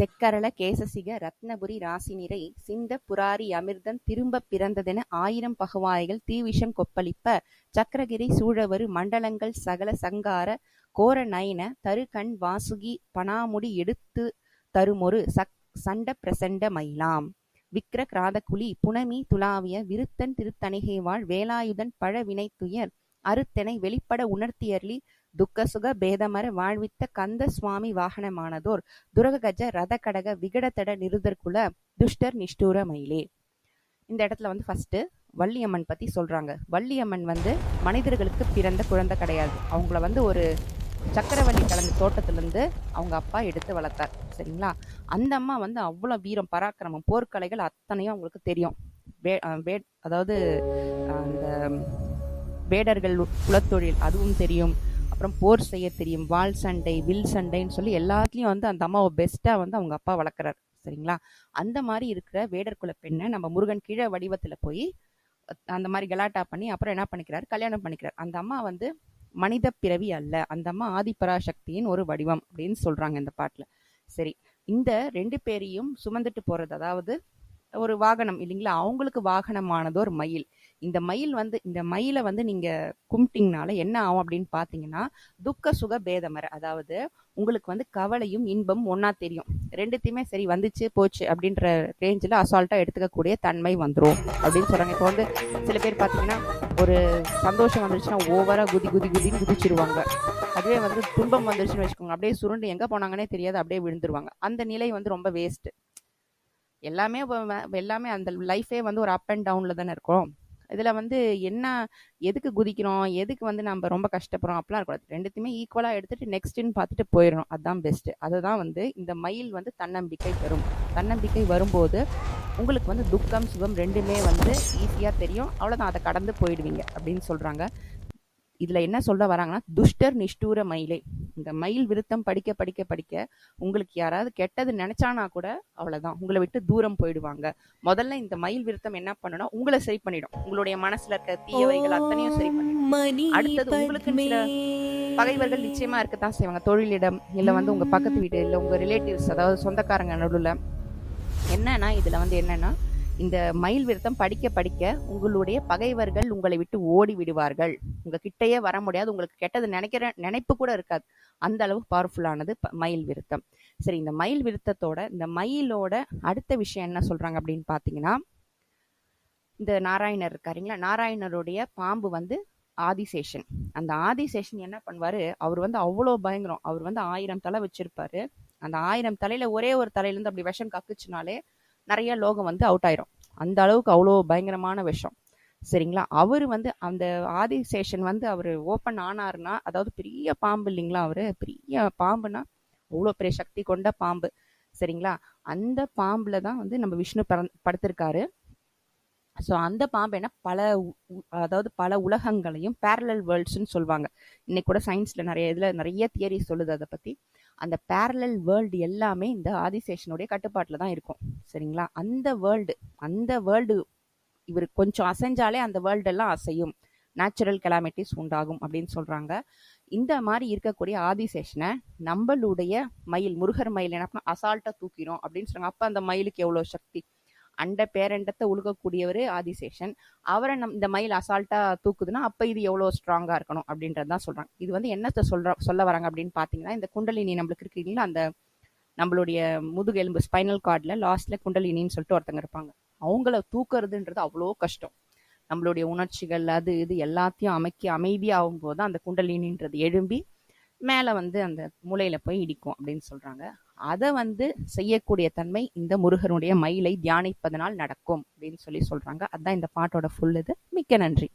செக்கரள கேசசிக ரத்னபுரி ராசினிரை சிந்த புராரி அமிர்தன் திரும்பப் பிறந்ததென ஆயிரம் பகவாய்கள் தீவிஷம் கொப்பளிப்ப சக்கரகிரி சூழவரு மண்டலங்கள் சகல சங்கார கோர நயன தருகண் வாசுகி பணாமுடி எடுத்து தருமொரு சக் சண்ட பிரசண்ட மயிலாம். விக்ர கிராதகுலி புனமி துலாவிய விருத்தன் திருத்தணிகை வாழ் வேலாயுதன் பழவினைத்துயர் வினைத்துயர் வெளிப்பட உணர்த்தியர்லி துக்கசுக பேதமர வாழ்வித்த கந்த சுவாமி வாகனமானதோர் துரககஜ ரத கடக விகடத்தட நிருதற்குல துஷ்டர் நிஷ்டூர மயிலே. இந்த இடத்துல வந்து ஃபர்ஸ்ட் வள்ளியம்மன் பத்தி சொல்றாங்க. வள்ளியம்மன் வந்து மனிதர்களுக்கு பிறந்த குழந்தை கிடையாது. அவங்கள வந்து ஒரு சக்கரவள்ளி கலந்த தோட்டத்திலிருந்து அவங்க அப்பா எடுத்து வளர்த்தார். சரிங்களா? அந்த அம்மா வந்து அவ்வளோ வீரம் பராக்கிரமம் போர்க்கலைகள் அத்தனையும் அவங்களுக்கு தெரியும். வே வே அதாவது அந்த வேடர்கள் குலத்தொழில் அதுவும் தெரியும். அப்புறம் போர் செய்ய தெரியும். வாள் சண்டை வில் சண்டைன்னு சொல்லி எல்லாத்துலேயும் வந்து அந்த அம்மாவை பெஸ்ட்டாக வந்து அவங்க அப்பா வளர்க்குறாரு. சரிங்களா? அந்த மாதிரி இருக்கிற வேடர் குல பெண்ணை நம்ம முருகன் கீழே வடிவத்தில் போய் அந்த மாதிரி கலாட்டா பண்ணி அப்புறம் என்ன பண்ணிக்கிறாரு? கல்யாணம் பண்ணிக்கிறார். அந்த அம்மா வந்து மனித பிறவி அல்ல. அந்த அம்மா ஆதிபராசக்தியின் ஒரு வடிவம் அப்படின்னு சொல்கிறாங்க இந்த பாட்டில். சரி இந்த ரெண்டு பேரையும் சுமந்துட்டு போகிறது அதாவது ஒரு வாகனம் இல்லைங்களா? அவங்களுக்கு வாகனமானது ஒரு மயில். இந்த மயில் வந்து இந்த மயிலை வந்து நீங்க கும்பிட்டீங்கனால என்ன ஆகும் அப்படின்னு பாத்தீங்கன்னா துக்க சுக பேதமர அதாவது உங்களுக்கு வந்து கவலையும் இன்பமும் ஒன்னா தெரியும். ரெண்டுத்தையுமே சரி வந்துச்சு போச்சு அப்படின்ற ரேஞ்சில் அசால்ட்டா எடுத்துக்கக்கூடிய தன்மை வந்துடும் அப்படின்னு சொல்றாங்க. இப்போ வந்து சில பேர் பார்த்தீங்கன்னா ஒரு சந்தோஷம் வந்துருச்சுன்னா ஓவரா குதி குதி குதின்னு குதிச்சிருவாங்க. அதுவே வந்து துன்பம் வந்துருச்சுன்னு வச்சுக்கோங்க. அப்படியே சுருண்டு எங்க போனாங்கன்னே தெரியாது அப்படியே விழுந்துருவாங்க. அந்த நிலை வந்து ரொம்ப வேஸ்ட் எல்லாமே எல்லாமே அந்த லைஃபே வந்து ஒரு அப் அண்ட் டவுனில் தானே இருக்கும். இதில் வந்து என்ன எதுக்கு குதிக்கிறோம் எதுக்கு வந்து நம்ம ரொம்ப கஷ்டப்படுறோம் அப்படிலாம் இருக்கக்கூடாது. ரெண்டுத்தையுமே ஈக்குவலாக எடுத்துகிட்டு நெக்ஸ்ட்டுன்னு பார்த்துட்டு போயிடணும். அதுதான் பெஸ்ட்டு அதுதான் வந்து இந்த மயில் வந்து தன்னம்பிக்கை தரும். தன்னம்பிக்கை வரும்போது உங்களுக்கு வந்து துக்கம் சுகம் ரெண்டுமே வந்து ஈஸியாக தெரியும். அவ்வளோதான் அதை கடந்து போயிடுவீங்க அப்படின்னு சொல்கிறாங்க இதில் என்ன சொல்ல வராங்கன்னா துஷ்டர் நிஷ்டூர மயிலே. இந்த மயில் விருத்தம் படிக்க படிக்க படிக்க உங்களுக்கு யாராவது கெட்டது நினைச்சானா கூட அவ்வளவுதான். உங்களை விட்டு தூரம் போயிடுவாங்க. முதல்ல இந்த மயில் விருத்தம் என்ன பண்ணுனா உங்களை சரி பண்ணிடும். உங்களுடைய மனசுல இருக்க தீயவைகள் அத்தனையும் சரி பண்ணிடும். அடுத்தது உங்களுக்கு சில பகைவர்கள் நிச்சயமா இருக்கத்தான் செய்வாங்க. தொழிலிடம் இல்ல வந்து உங்க பக்கத்து வீடு இல்ல உங்க ரிலேட்டிவ்ஸ் அதாவது சொந்தக்காரங்க நடுவுல. என்னன்னா இதுல வந்து என்னன்னா இந்த மயில் விருத்தம் படிக்க படிக்க உங்களுடைய பகைவர்கள் உங்களை விட்டு ஓடி விடுவார்கள். உங்க கிட்டயே வர முடியாது. உங்களுக்கு கெட்டது நினைக்கிற நினைப்பு கூட இருக்காது. அந்த அளவு பவர்ஃபுல்லானது மயில் விருத்தம் சரி இந்த மயில் விருத்தத்தோட இந்த மயிலோட அடுத்த விஷயம் என்ன சொல்றாங்க அப்படின்னு பாத்தீங்கன்னா இந்த நாராயணர் இருக்காருங்களா? நாராயணருடைய பாம்பு வந்து ஆதிசேஷன். அந்த ஆதிசேஷன் என்ன பண்ணுவாரு? அவர் வந்து அவ்வளோ பயங்கரம். அவர் வந்து ஆயிரம் தலை வச்சிருப்பாரு. அந்த ஆயிரம் தலையில ஒரே ஒரு தலையிலேருந்து அப்படி விஷம் கக்குச்சுனாலே நிறைய லோகம் வந்து அவுட் ஆயிரும். அந்த அளவுக்கு அவ்வளோ பயங்கரமான விஷம். சரிங்களா? அவர் வந்து அந்த ஆதி சேஷன் வந்து அவர் ஓப்பன் ஆனாருன்னா அதாவது பெரிய பாம்பு இல்லைங்களா அவர்? பெரிய பாம்புனா அவ்வளோ பெரிய சக்தி கொண்ட பாம்பு. சரிங்களா? அந்த பாம்புல தான் வந்து நம்ம விஷ்ணு பறந் படுத்திருக்காரு. ஸோ அந்த பாம்பு என்ன பல உ- அதாவது பல உலகங்களையும் பேரலல் வேர்ல்ட்ஸ்னு சொல்லுவாங்க. இன்னைக்கு கூட சயின்ஸில் நிறைய இதில் நிறைய தியரி சொல்லுது அதை பற்றி அந்த பேரலல் வேர்ல்டு எல்லாமே இந்த ஆதிசேஷனுடைய கட்டுப்பாட்டில் தான் இருக்கும். சரிங்களா? அந்த வேர்ல்டு அந்த வேர்ல்டு இவர் கொஞ்சம் அசைஞ்சாலே அந்த வேர்ல்டெல்லாம் அசையும். நேச்சுரல் கெலாமிட்டிஸ் உண்டாகும் அப்படின்னு சொல்கிறாங்க இந்த மாதிரி இருக்கக்கூடிய ஆதிசேஷனை நம்மளுடைய மயில் முருகர் மயில் என்ன அசால்ட்டாக தூக்கிடும் அப்படின்னு சொல்கிறாங்க அப்போ அந்த மயிலுக்கு எவ்வளோ சக்தி? அண்ட பேரண்டத்தை உழுகக்கூடியவர் ஆதிசேஷன். அவரை நம் இந்த மயில் அசால்ட்டாக தூக்குதுன்னா அப்போ இது எவ்வளோ ஸ்ட்ராங்காக இருக்கணும் அப்படின்றதுதான் சொல்கிறாங்க இது வந்து என்னத்தை சொல்கிற சொல்ல வராங்க அப்படின்னு பார்த்தீங்கன்னா இந்த குண்டலினி நம்மளுக்கு இருக்கீங்களா அந்த நம்மளுடைய முதுகெலும்பு ஸ்பைனல் கார்டில் லாஸ்ட்டில் குண்டலினின்னு சொல்லிட்டு ஒருத்தங்க இருப்பாங்க. அவங்கள தூக்குறதுன்றது அவ்வளோ கஷ்டம். நம்மளுடைய உணர்ச்சிகள் அது இது எல்லாத்தையும் அமைக்கி அமைதியாகும் போது அந்த குண்டலினின்றது எழும்பி மேலே வந்து அந்த மூலையில் போய் இடிக்கும் அப்படின்னு சொல்கிறாங்க அதை வந்து செய்யக்கூடிய தன்மை இந்த முருகனுடைய மயிலை தியானிப்பதனால் நடக்கும் அப்படின்னு சொல்லி சொல்றாங்க. அதுதான் இந்த பாட்டோட ஃபுல் இது. மிக்க நன்றி.